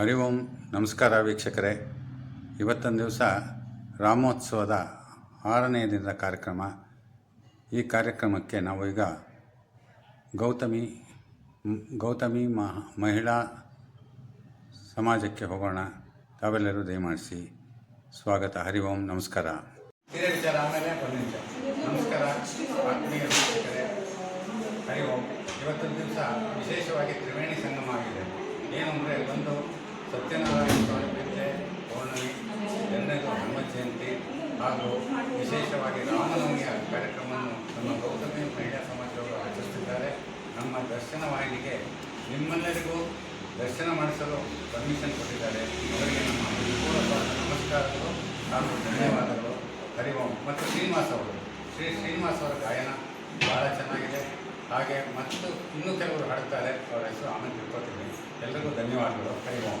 ಹರಿ ಓಂ. ನಮಸ್ಕಾರ ವೀಕ್ಷಕರೇ. ಇವತ್ತೊಂದು ದಿವಸ ರಾಮೋತ್ಸವದ ಆರನೇ ದಿನದ ಕಾರ್ಯಕ್ರಮ. ಈ ಕಾರ್ಯಕ್ರಮಕ್ಕೆ ನಾವು ಈಗ ಗೌತಮಿ ಗೌತಮಿ ಮಹ, ಮಹಿಳಾ ಸಮಾಜಕ್ಕೆ ಹೋಗೋಣ. ತಾವೆಲ್ಲರೂ ದಯಮಾಡಿಸಿ ಸ್ವಾಗತ. ಹರಿ ಓಂ. ನಮಸ್ಕಾರ. ನಮಸ್ಕಾರ. ಹರಿ ಓಂ. ಇವತ್ತೊಂದು ದಿವಸ ವಿಶೇಷವಾಗಿ ತ್ರಿವೇಣಿ ಸಂಗಮ ಆಗಿದೆ. ಏನು ಅಂದರೆ ಒಂದು ಸತ್ಯನಾರಾಯಣ ಸ್ವಾಮಿ ಪೂಜೆ, ಪೌರ್ಣಮಿ ಹನುಮ ಜಯಂತಿ ಹಾಗೂ ವಿಶೇಷವಾಗಿ ರಾಮನವಮಿಯ ಕಾರ್ಯಕ್ರಮವನ್ನು ನಮ್ಮ ಗೌತಮಿ ಮಹಿಳಾ ಸಮಾಜದವರು ಆಚರಿಸುತ್ತಿದ್ದಾರೆ. ನಮ್ಮ ದರ್ಶನ ವಾಹಿನಿಗೆ ನಿಮ್ಮೆಲ್ಲರಿಗೂ ದರ್ಶನ ಮಾಡಿಸಲು ಪರ್ಮಿಷನ್ ಕೊಟ್ಟಿದ್ದಾರೆ. ಅವರಿಗೆ ನಮ್ಮ ಪೂರ್ವಕ ನಮಸ್ಕಾರಗಳು ಹಾಗೂ ಧನ್ಯವಾದಗಳು. ಹರಿ ಓಂ. ಮತ್ತು ಶ್ರೀನಿವಾಸ್ ಅವರು. ಶ್ರೀ ಶ್ರೀನಿವಾಸ್ ಅವರ ಗಾಯನ ಭಾಳ ಚೆನ್ನಾಗಿದೆ. ಹಾಗೆ ಮತ್ತು ಇನ್ನೂ ಕೆಲವರು ಹಾಡ್ತಾರೆ ಅವರ ಹೆಸರು ಆಮೇಲೆ ತಿಳ್ಕೊತೀನಿ ಎಲ್ರಿಗೂ ಧನ್ಯವಾದಗಳು. ಹರಿ ಓಂ.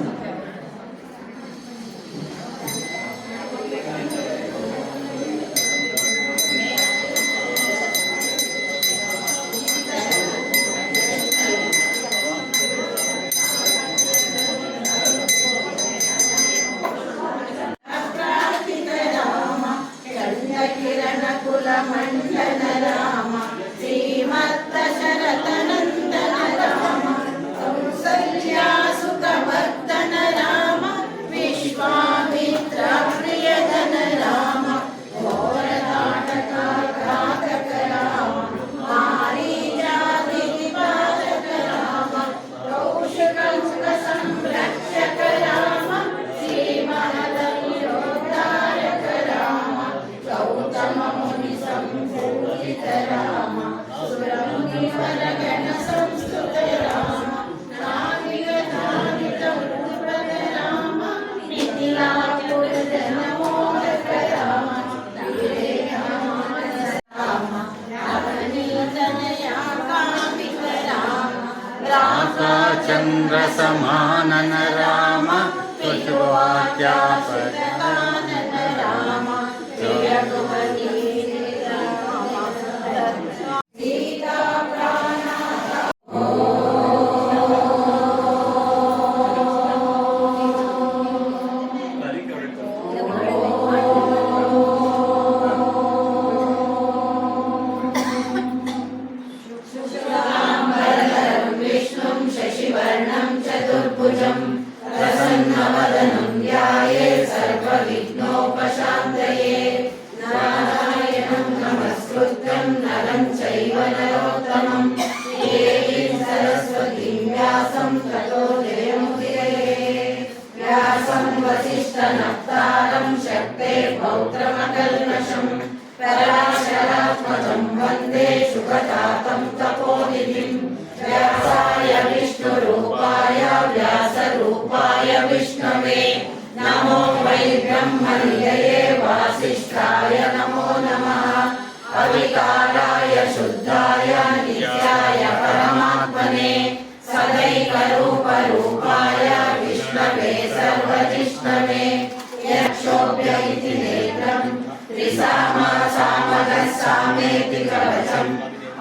सामेति कवचम्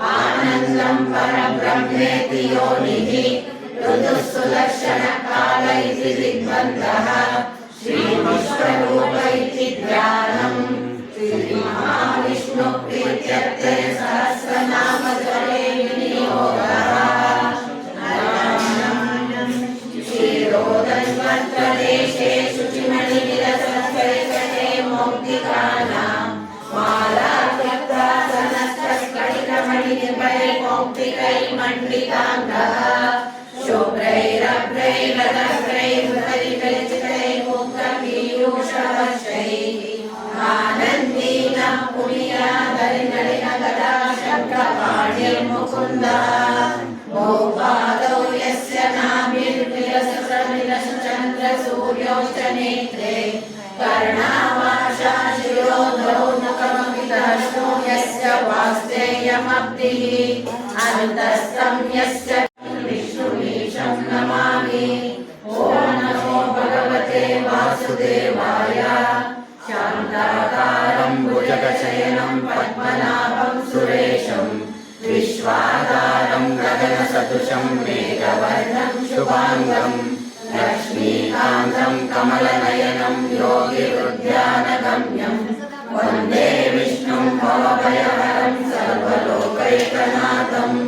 आनन्दं परब्रह्मेति योनिः ऋतुः सुदर्शनकाल इति दिग्बन्धः श्रीविश्वरूप इति ध्यानम् श्रीमहाविष्णुप्रीत्यर्थे सहस्रनामचरे विनियोगः क्षीरोदन्वत्रदेशे शुचिमणिविलसत्करिकटे मौक्तिकानां मालाकृतासनस्तस्कटिकमणिनिभये मौक्तिकैर्मण्डिताङ्गः शुभ्रैरभ्रैर्लतर्भ्रैर्मुखरिकलिचितैर्मुक्तपीयूषवर्षैः आनन्दीनः पुनीयाधरिनलिनगदा शङ्खपाणिर्मुकुन्दः भोपादौ यस्य नाभिर्विलससमिलसचन्द्रसूर्योश्च नेत्रे कर्णावाशा वास्तेयमब्धिः अन्तस्तं यस्य विष्णुमीशं नमामि ॐ नमो भगवते वासुदेवाय शान्ताकारं भुजगशयनं पद्मनाभं सुरेशं विश्वाधारं गगनसदृशं मेघवर्णं हरेकनाथम्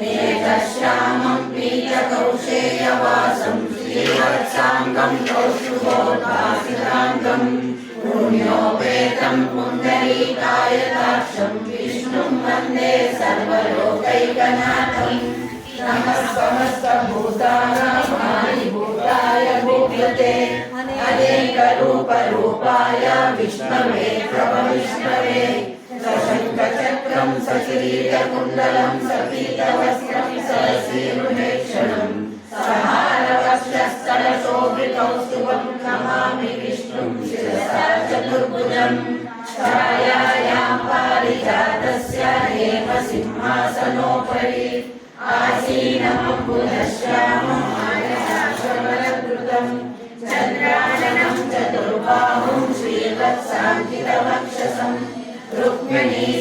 मेघश्यामम् पीतकौशेयवासम् श्रीवत्साङ्गम् कौशुभोपासिताङ्गम् पुण्योपेतम् पुण्डरीकायताक्षम् विष्णुम् वंदे सर्वलोकैकनाथम् नमः समस्तभूतानामानिभूताय भूयते अनेकरूपरूपाय विष्णवे प्रभविष्णवे वक्रं सशरीरकुण्डलं सपीतवस्त्रं ससीरुणेक्षणं सहारवक्षस्थलशोभिकौस्तुभं नमामि विष्णुं। शिरसा चतुर्भुजं छायायां पारिजातस्य देवसिंहासनोपरि आसीनमम्बुज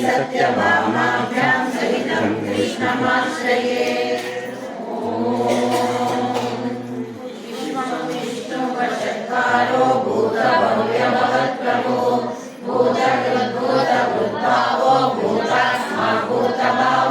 सत्यभामाभ्यां सहितं कृष्णमाश्रये विष्णुवशत्कारो भूतभव्यभवत्प्रभो भूतकृद्भूतकृद्भावो भूतात्मा भूतभावना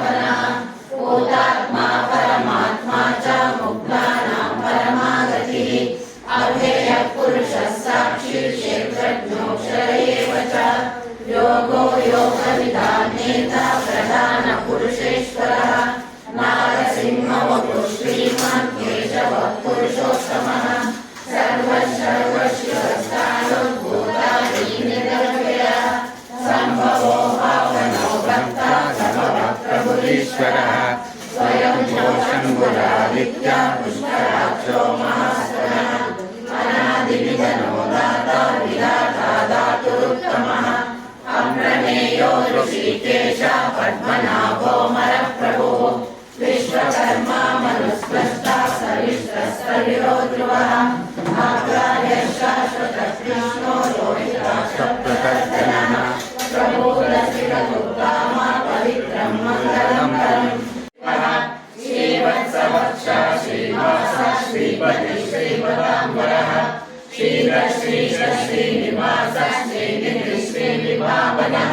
శ్రీకేశ పద్మనాభో మర ప్రభో విశ్వకర్మ మనుస్పష్ట సవిశ్రస్తవిరో ధ్రువ ఆగ్రాహ్య శాశ్వత కృష్ణో లోహితాశ ప్రకర్తన శ్రీపతి శ్రీపదాంబర. శ్రీర శ్రీర శ్రీనివాస శ్రీనిధి శ్రీనివామనః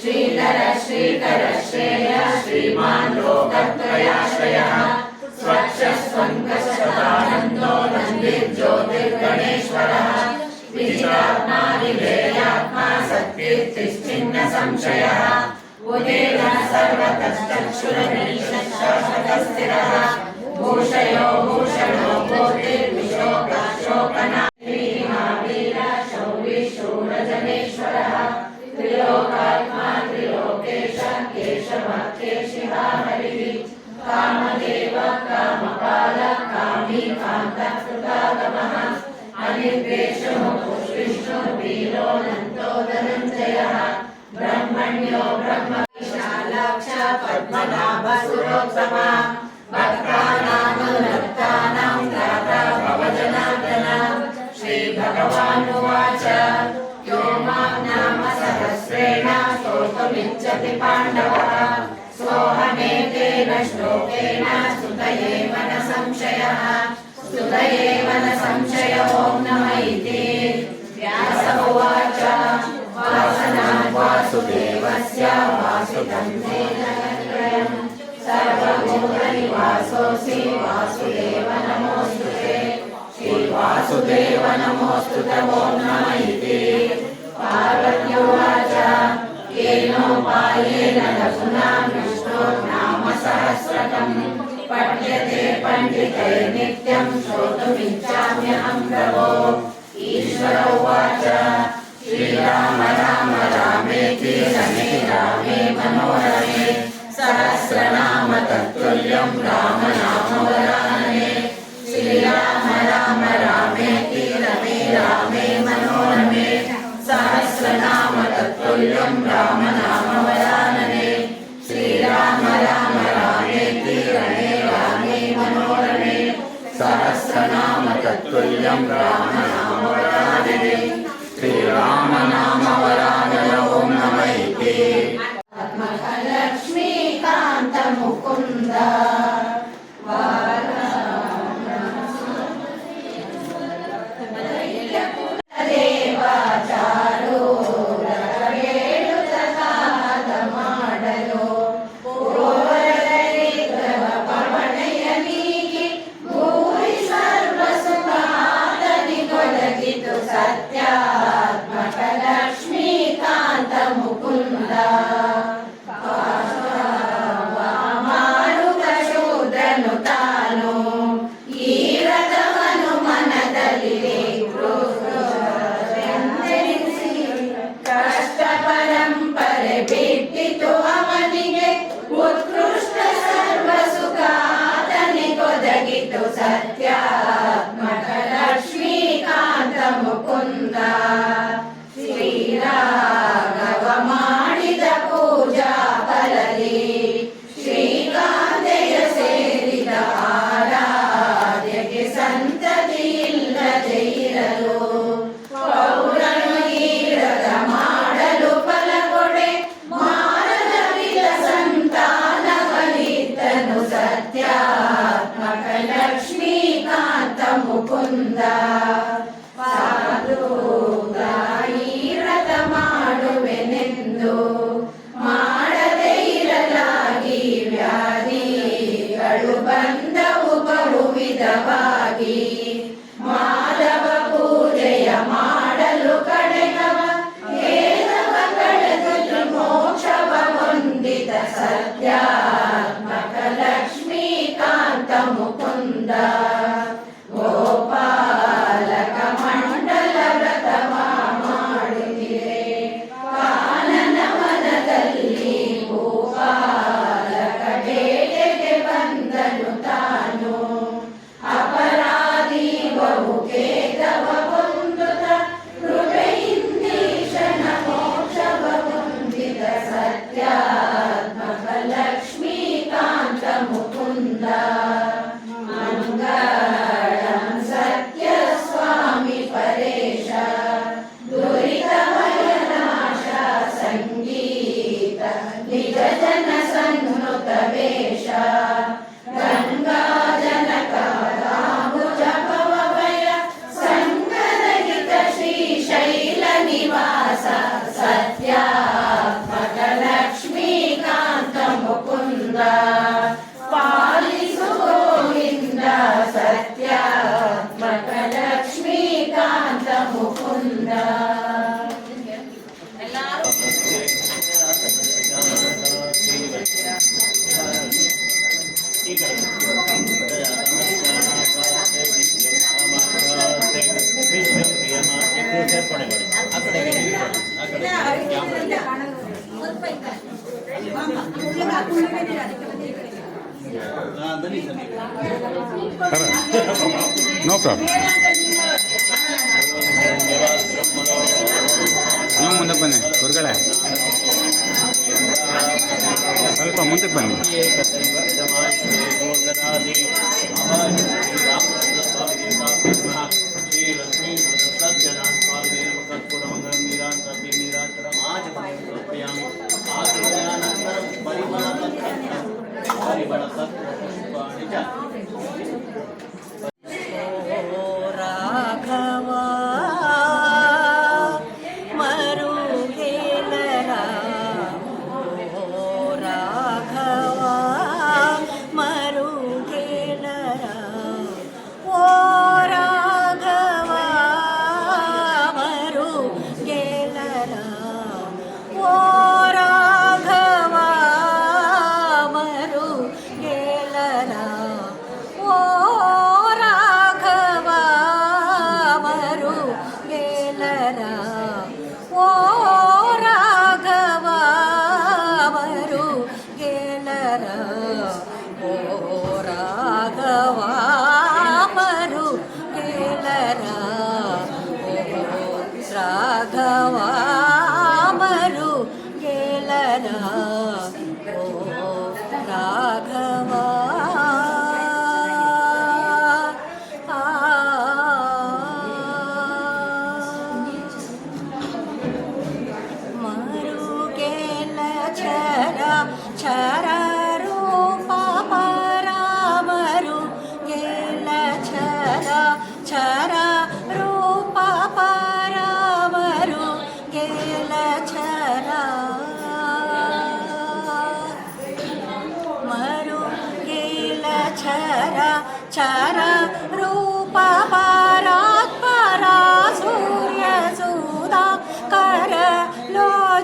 श्रीधर श्रीकर श्रेय श्रीमान् लोकत्रयाश्रयः स्वच्छस्वङ्कशतानन्दो नन्दिर्ज्योतिर्गणेश्वरः विजितात्मा विधेयात्मा सत्कीर्तिश्चिन्न संशयः उदीर्णः सर्वतश्चक्षुरमीशशासकस्थिरः भूषयो भूषणो भूतिर्विशोकशोकना श्रीभगवानुवाच यो मां नाम सहस्रेण स्तोतुमिच्छति पाण्डवः सोऽहमेतेन श्लोकेन स्तुतयेव न संशयः स्तुतयेव न संशयो नम इति व्यास उवाच वासनात् वासुदेवस्य वासुगन्धेन त्रयम् सर्वभूतनिवासोऽसि वासुदेव नमोऽस्तु ते श्रीवासुदेव नमोऽस्तु ते ॐ नम इति। पार्वत्युवाच विष्णोर्नाम सहस्रकम्। पठ्यते पण्डितैर्नित्यं श्रोतुमिच्छाम्यहं प्रभो। ईश्वर उवाच। श्रीराम राम रामेति रमे, रामे मनोरमे। सहस्रनाम राम Yamraha. ನೋ ಪ್ರಾಬ್ಲಮ್ ನೀವು ಮುಂದೆ ಬನ್ನಿ. ಗುರುಗಳೇ. ಸ್ವಲ್ಪ ಮುಂದಕ್ಕೆ ಬನ್ನಿ.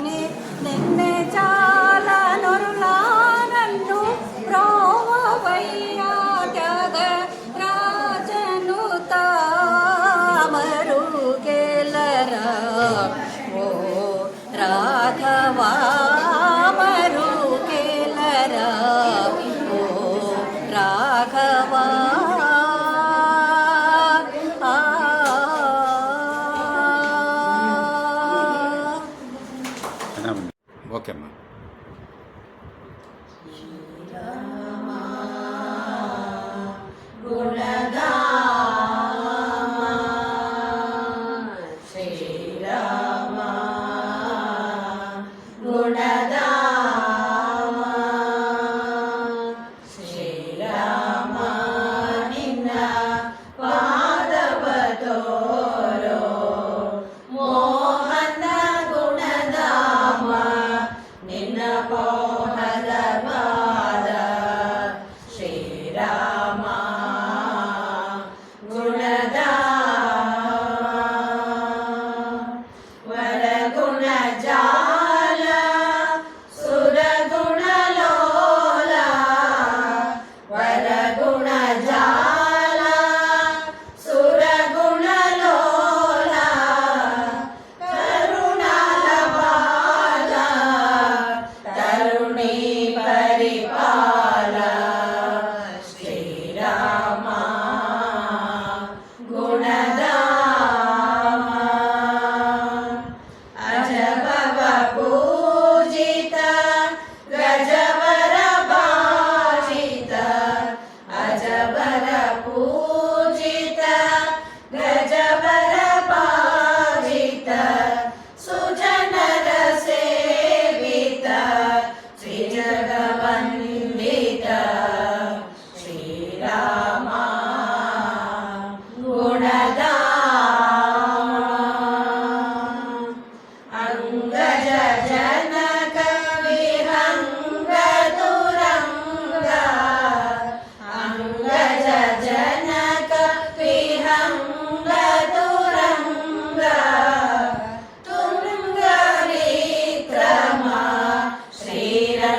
네, 네, 네, 자.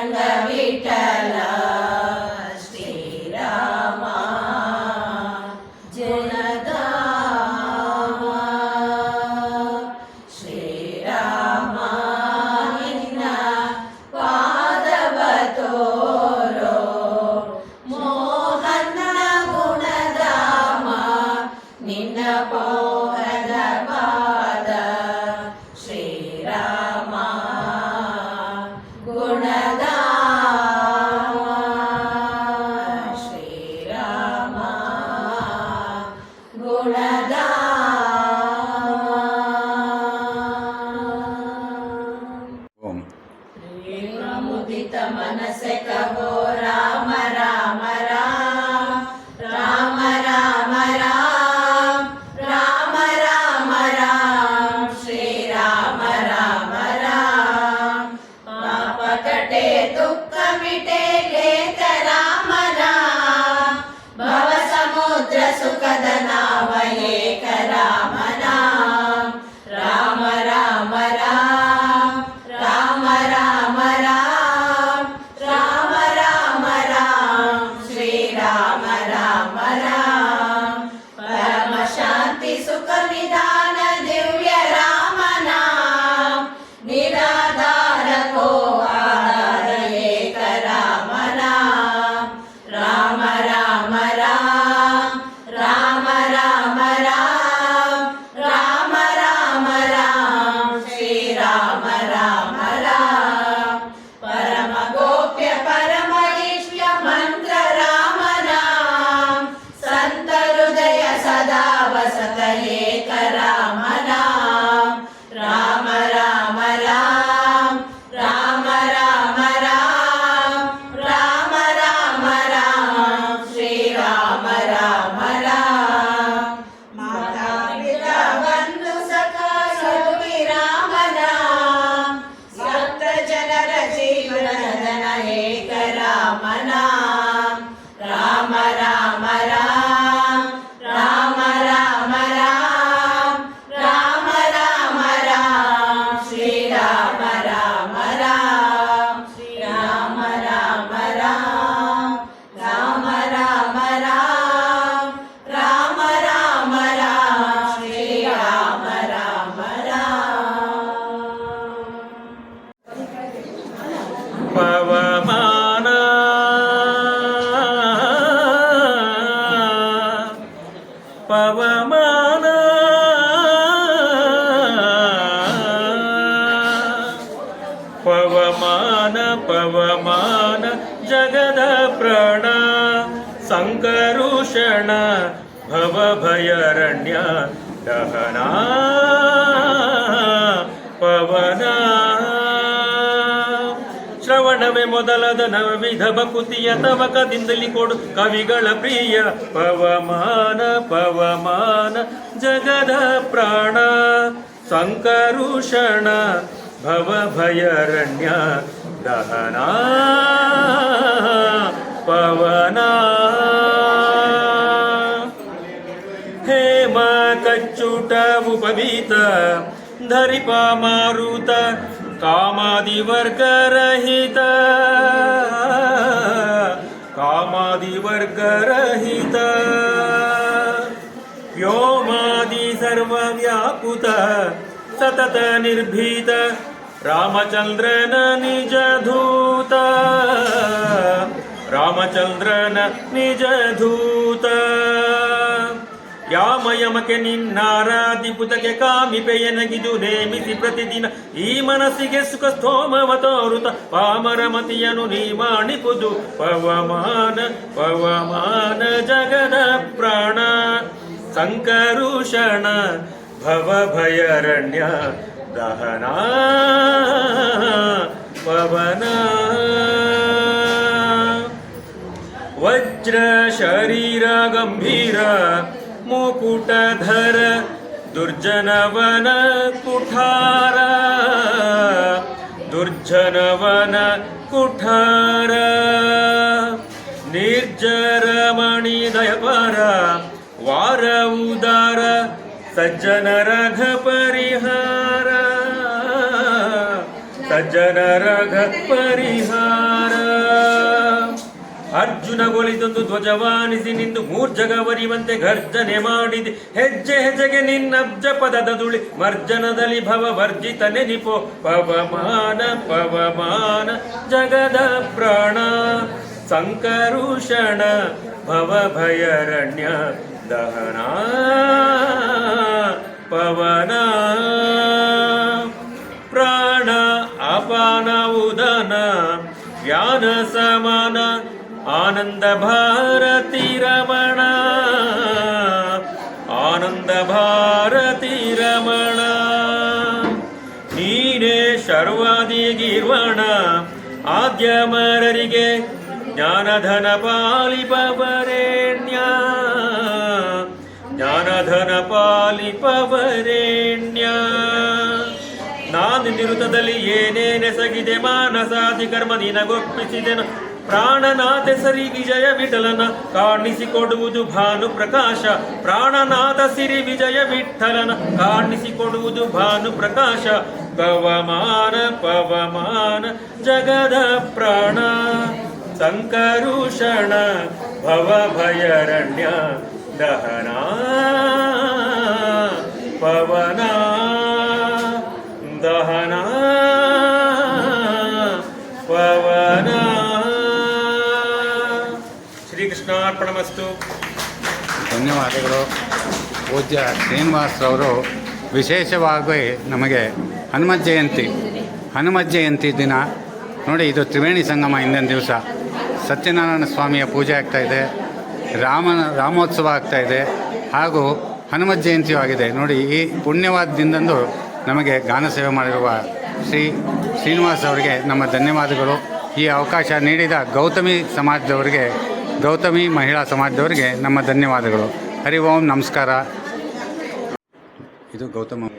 கண்ட விட்டலா ಸಂಕರುಷಣ ಭವ ಭಯರಣ್ಯ ದಹನ ಪವನ. ಶ್ರವಣವೇ ಮೊದಲದ ನವವಿಧ ಭಕುತಿಯ ತವಕದಿಂದಲಿ ಕೊಡು ಕವಿಗಳ ಪ್ರಿಯ ಪವಮಾನ ಪವಮಾನ ಜಗದ ಪ್ರಾಣ. ಸಂಕರುಷಣ ಭವ ಭಯರಣ್ಯ ದಹನ ಪವನ. ಕಚ್ಚುಟ ಉಪವೀತ ಧರಿಪ ಮಾರುತ ಕಾಮಾದಿ ವರ್ಗರಹಿತ ಕಾಮಾದಿ ವರ್ಗರಹಿತ ವ್ಯೋಮಾದಿ ಸರ್ವವ್ಯಾಪುತ ಸತತ ನಿರ್ಭೀತ ರಾಮಚಂದ್ರನ ನಿಜ ಧೂತ ರಾಮಚಂದ್ರನ ನಿಜ ಧೂತ ಯಾಮಯಮಕ್ಕೆ ನಿನ್ನಾರಾಧಿಪುತಕ್ಕೆ ಕಾಮಿಪೆಯನಗಿದು ನೇಮಿಸಿ ಪ್ರತಿದಿನ ಈ ಮನಸ್ಸಿಗೆ ಸುಖ ಸ್ತೋಮವ ತೋರುತ ಪಾಮರ ಮತಿಯನು ನೀ ಮಾಡಿಪುದು ಪವಮಾನ ಪವಮಾನ ಜಗದ ಪ್ರಾಣ. ಸಂಕರುಷಣ, ಭವಭಯರಣ್ಯ, ದಹನ. ಪವನ. ವಜ್ರ ಶರೀರ ಗಂಭೀರ. मुकुटधर दुर्जनवन कुठार। दुर्जनवन कुठार। निर्जरमणिदयपर वार उदार सज्जन रघ परिहार। सज्जन रघ परिहार। ಅರ್ಜುನಗೊಳಿದೊಂದು ಧ್ವಜವಾನಿಸಿ ನಿಂದು ಮೂರ್ಜಗವರಿವಂತೆ ಗರ್ಜನೆ ಮಾಡಿದೆ. ಹೆಜ್ಜೆ ಹೆಜ್ಜೆಗೆ ನಿನ್ನಬ್ಜ ಪದದ ದುಳಿ ಮರ್ಜನದಲ್ಲಿ ಭವ ವರ್ಜಿತ ನೆನಿಪೋ. ಪವಮಾನ ಪವಮಾನ, ಜಗದ ಪ್ರಾಣ, ಸಂಕರುಷಣ ಭವ ಭಯರಣ್ಯ ದಹನ, ಪವನ, ಪ್ರಾಣ, ಅಪಾನ, ಉದನ, ಜ್ಞಾನ, ಸಮಾನ ಆನಂದ ಭಾರತಿ ರಮಣ, ಆನಂದ ಭಾರತಿ ರಮಣ. ನೀನೇ ಶರ್ವಾದಿ ಗಿರ್ವಣ ಆದ್ಯಮರರಿಗೆ ಜ್ಞಾನಧನ ಪಾಲಿಪವರೆಣ್ಯ. ಜ್ಞಾನಧನ ಪಾಲಿಪವರೆಣ್ಯ. ನಾನು ನಿರುತದಲ್ಲಿ ಏನೇನೆಸಗಿದೆ ಮಾನಸಾದಿ ಕರ್ಮ ನಿನಗೊಪ್ಪಿಸಿದೆನು. ಪ್ರಾಣನಾಥ ಸರಿ ವಿಜಯ ವಿಠಲನ ಕಾಣಿಸಿಕೊಡುವುದು ಭಾನು ಪ್ರಕಾಶ. ಪ್ರಾಣನಾಥ ಸಿರಿ ವಿಜಯ ವಿಠಲನ ಕಾಣಿಸಿಕೊಡುವುದು ಭಾನು ಪ್ರಕಾಶ. ಪವಮಾನ ಪವಮಾನ, ಜಗದ ಪ್ರಾಣ. ಸಂಕರುಷಣ ಭವಭಯರಣ್ಯ, ದಹನ. ಪವನ ದಹನ. ಪವನ. ಶ್ರೀಕೃಷ್ಣಾರ್ಪಣಮಸ್ತು ಧನ್ಯವಾದಗಳು. ಪೂಜ್ಯ ಶ್ರೀನಿವಾಸರವರು ವಿಶೇಷವಾಗಿ ನಮಗೆ ಹನುಮತ್ ಜಯಂತಿ ಹನುಮತ್ ಜಯಂತಿ ದಿನ. ನೋಡಿ, ಇದು ತ್ರಿವೇಣಿ ಸಂಗಮ ಹಿಂದಿನ ದಿವಸ. ಸತ್ಯನಾರಾಯಣ ಸ್ವಾಮಿಯ ಪೂಜೆ ಆಗ್ತಾ ಇದೆ. ರಾಮನ, ರಾಮೋತ್ಸವ ಆಗ್ತಾ ಇದೆ. ಹಾಗೂ ಹನುಮತ್ ಜಯಂತಿಯೂ ಆಗಿದೆ. ನೋಡಿ, ಈ ಪುಣ್ಯವಾದ ದಿನದಂದು ನಮಗೆ ಗಾನ ಸೇವೆ ಮಾಡಿರುವ ಶ್ರೀ ಶ್ರೀನಿವಾಸ್ ಅವರಿಗೆ ನಮ್ಮ ಧನ್ಯವಾದಗಳು. ಈ ಅವಕಾಶ ನೀಡಿದ ಗೌತಮಿ ಸಮಾಜದವರಿಗೆ ಗೌತಮಿ ಮಹಿಳಾ ಸಮಾಜದವರಿಗೆ ನಮ್ಮ ಧನ್ಯವಾದಗಳು. ಹರಿ ಓಂ ನಮಸ್ಕಾರ. ಇದು ಗೌತಮ